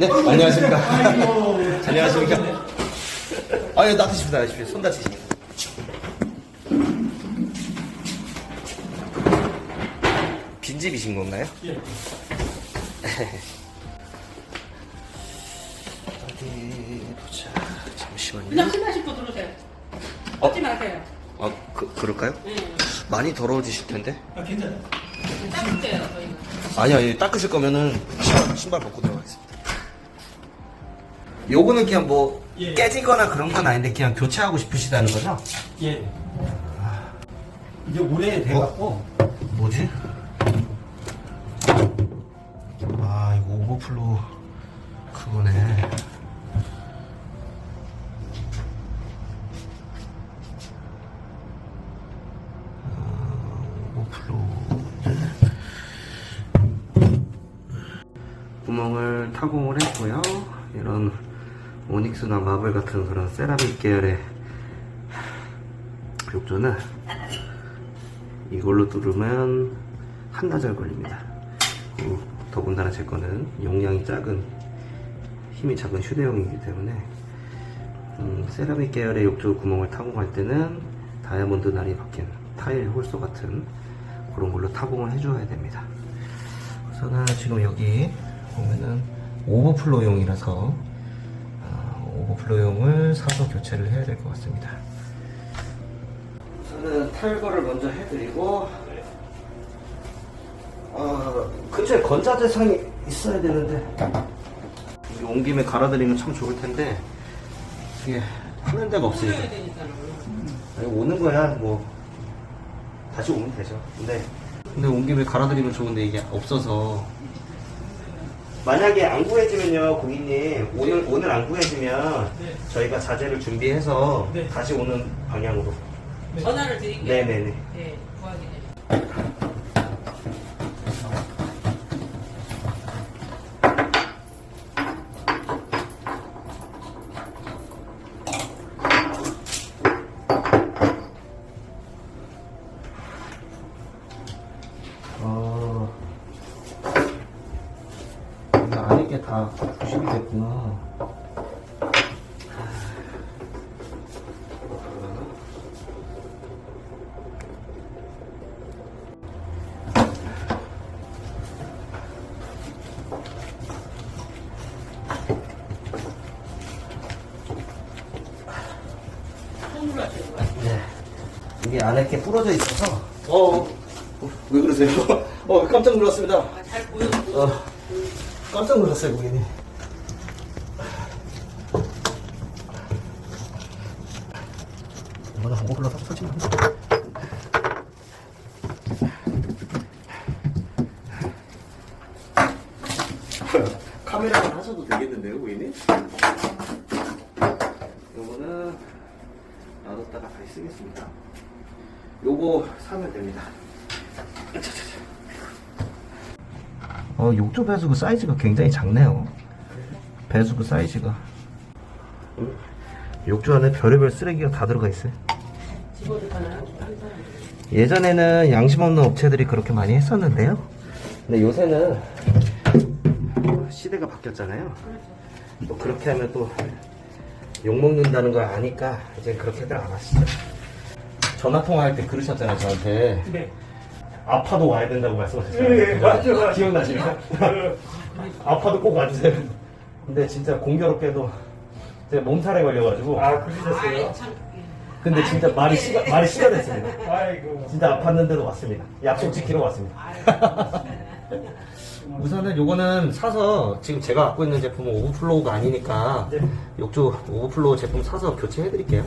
네, 안녕하십니까. 안녕하십니까. 아유, 놔두십시오, 놔두십시오. 손 다치시니까. 빈집이신 건가요? 예. 어디 보자. 잠시만요. 그냥 신나 싶고 들어오세요. 어? 걷지 마세요. 아, 그, 그럴까요? 네. 많이 더러워지실 텐데. 아, 괜찮아요. 닦을게요, 저희는. 아니, 아니, 닦으실 거면은 신발, 신발 벗고 들어가겠습니다. 요거는 그냥 뭐, 예. 깨지거나 그런 건 아닌데, 그냥 교체하고 싶으시다는 거죠? 예. 이제 오래 돼갖고, 뭐지? 아, 이거 오버플로, 그거네. 아, 오버플로. 구멍을 타공을 했고요. 이런 오닉스나 마블 같은 그런 세라믹 계열의 욕조는 이걸로 뚫으면 한나절 걸립니다. 그리고 더군다나 제 거는 용량이 작은 힘이 작은 휴대용이기 때문에 음, 세라믹 계열의 욕조 구멍을 타공할 때는 다이아몬드 날이 박힌 타일 홀서 같은 그런 걸로 타공을 해줘야 됩니다. 우선은 지금 여기 보면은 오버플로용이라서 아, 오버플로용을 사서 교체를 해야 될 것 같습니다. 우선은 탈거를 먼저 해드리고 어, 근처에 건자재상이 있어야 되는데. 온 김에 갈아드리면 참 좋을 텐데 이게 하는 데가. 아니, 오는 거야 뭐. 다시 오면 되죠. 근데 근데 온 김에 갈아드리면 좋은데 이게 없어서 만약에 안 구해지면요 고객님 오늘 오늘 안 구해지면 네. 저희가 자재를 준비해서 네. 다시 오는 방향으로 전화를 드릴게요. 네네네 네, 구하기 전에. 아 이게 안에 게 다 부식이 됐구나 손으로 하시는 거예요? 네. 이게 안에 게 부러져 있어서 어, 어, 왜 그러세요? 어 깜짝 놀랐습니다 아, 잘 보여요. 어, 깜짝 놀랐어요, 고객님. 얼마나 보고 불러서 터지면 카메라만 하셔도 되겠는데요, 고객님? 요거는 놔뒀다가 다시 쓰겠습니다. 요거 사면 됩니다. 어, 욕조 배수구 사이즈가 굉장히 작네요. 배수구 사이즈가. 욕조 안에 별의별 쓰레기가 다 들어가 있어요. 예전에는 양심 없는 업체들이 그렇게 많이 했었는데요. 근데 요새는 시대가 바뀌었잖아요. 또 그렇게 하면 또 욕먹는다는 걸 아니까 이제 그렇게들 안 하시죠. 전화 통화할 때 그러셨잖아요, 저한테. 네. 아파도 와야 된다고 말씀하셨잖아요. 예, 예, 맞죠, 맞죠. 기억나십니까? 아파도 꼭 와주세요. 근데 진짜 공교롭게도 제가 몸살에 걸려가지고. 아, 그러셨어요? 참. 예. 근데 진짜 말이 시가, 말이 시가 됐습니다. 아이고. 진짜 아팠는데도 왔습니다. 약속 지키러 왔습니다. 우선은 요거는 사서 지금 제가 갖고 있는 제품은 오버플로우가 아니니까 네. 욕조 오버플로우 제품 사서 교체해 드릴게요.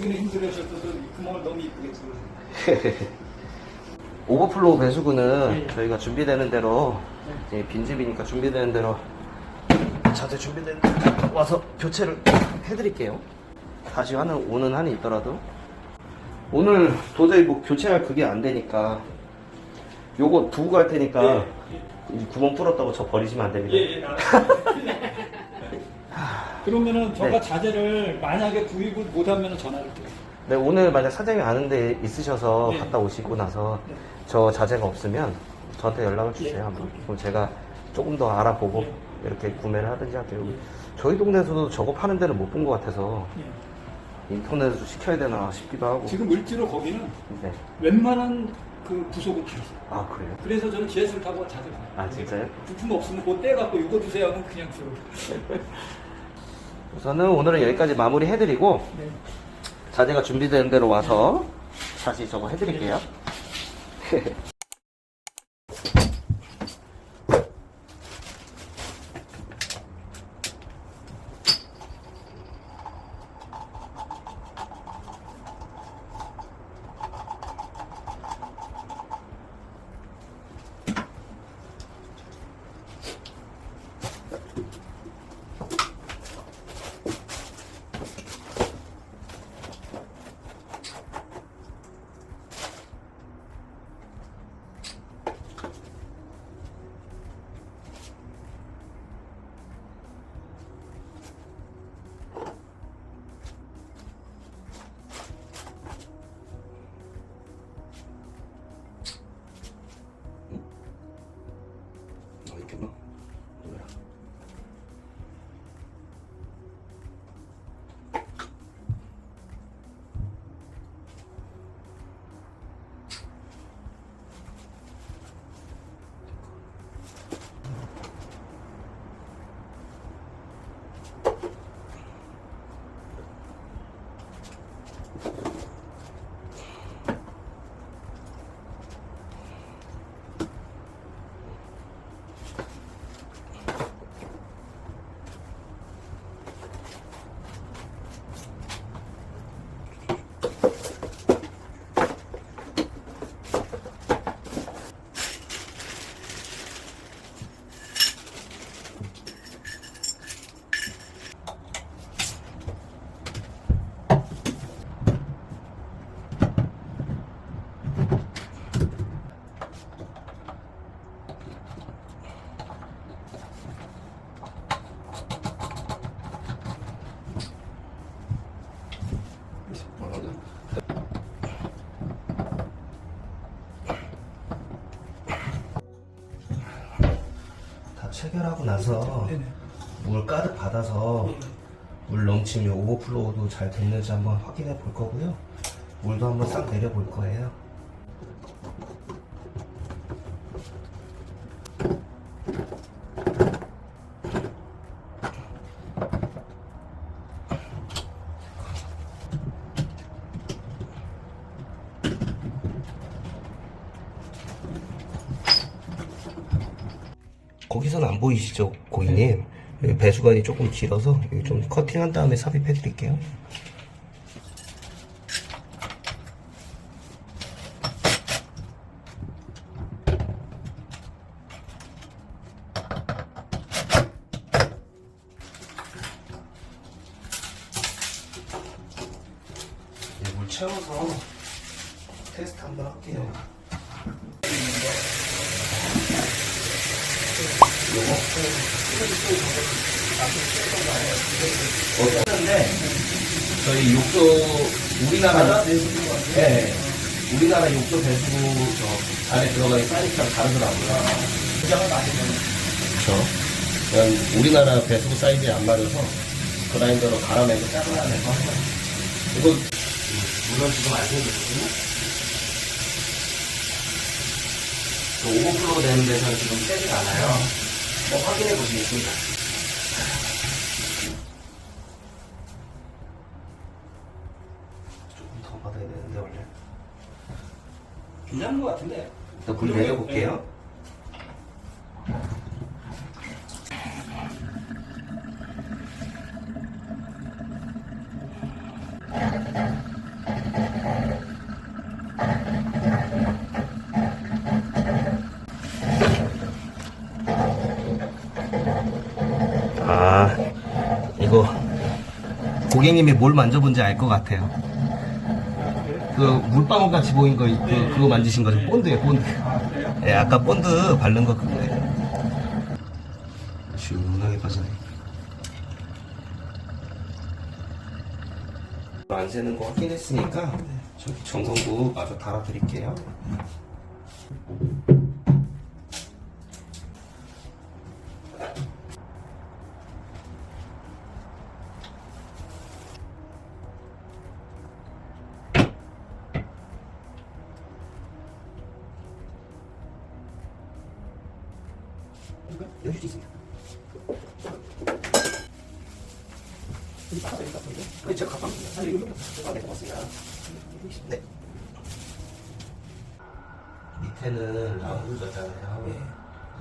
지금 힘들으셨어도 이 구멍을 너무 이쁘게 뚫으셨어요. 오버플로우 배수구는 네. 저희가 준비되는 대로 이제 빈집이니까 준비되는 대로 자재 준비되는 대로 와서 교체를 해드릴게요. 다시 하는 오는 한이 있더라도 오늘 도저히 뭐 교체할 그게 안 되니까 요거 두고 갈 테니까 네. 이 구멍 뚫었다고 저 버리시면 안 됩니다. 예, 예. 아. 그러면은 저가 네. 자재를 만약에 구입을 못하면 전화를 드려요. 네, 오늘 만약 사장님 아는 데 있으셔서 네. 갔다 오시고 나서 네. 저 자재가 없으면 저한테 연락을 주세요 예, 한번. 그럼 제가 조금 더 알아보고 예. 이렇게 구매를 하든지 할게요. 저희 동네에서도 저거 파는 데는 못 본 것 같아서 예. 인터넷으로 시켜야 되나 싶기도 하고. 지금 을지로 거기는 네. 웬만한 그 부속은 팔죠. 아 그래요? 그래서 저는 지하철 타고 자주 가요. 아 진짜요? 부품 없으면 그거 떼갖고 이거 주세요 하면 그냥 들어. 우선은 오늘은 여기까지 마무리 해드리고 네. 자재가 준비된 대로 와서 다시 저거 해드릴게요. 체결하고 나서 네네. 물 가득 받아서 물 넘치면 오버플로우도 잘 됐는지 한번 확인해 볼 거고요. 물도 한번 싹 내려 볼 거예요. 거기서는 안 보이시죠, 고객님? 여기 배수관이 조금 길어서 여기 좀 커팅한 다음에 삽입해 드릴게요. 네, 물 채워서 테스트 한번 할게요. 어쩌는데 저희 욕조 우리나라 네, 우리나라 욕조 배수 저 안에 들어가 있는 사이즈랑 다르더라고요. 그렇죠. 그냥 우리나라 배수 사이즈에 안 맞아서 그라인더로 갈아내고 짜증나내서 이거 물론 지금 안 생겼거든요. 그 오버플로우 되는 데서는 지금 세지가 않아요. 뭐 확인해 보시겠습니다. 조금 더 받아야 되는데 원래. 괜찮은 것 같은데. 일단 불 내려볼게요. 고객님이 뭘 만져본지 알 것 같아요. 그 물방울 같이 보인 거, 그, 그거 만지신 거죠? 본드예요, 본드. 예, 아까 본드 바른 거 그거예요. 시원하게 빠지네. 안 새는 거 확인했으니까 저기 전선구 마저 달아드릴게요. 있다 보이죠? 아니 제가 가방입니다. 이거 아, 네. 네. 밑에는 라운드잖아요.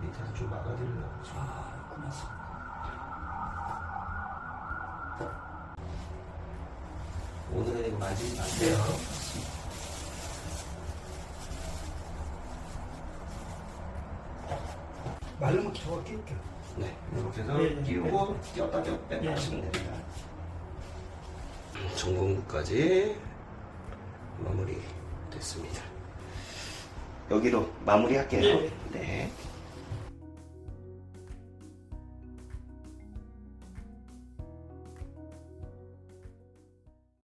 밑에서 좀 막아드리려고. 아, 고맙습니다. 오늘은 이거 만지지 마세요. 말르면 저거 끼울게요. 네, 이렇게 해서 네, 네. 끼우고 끼웠다 끼웠다 뺐다 네. 하시면 됩니다. 전공부까지 마무리 됐습니다. 여기로 마무리할게요. 네. 네.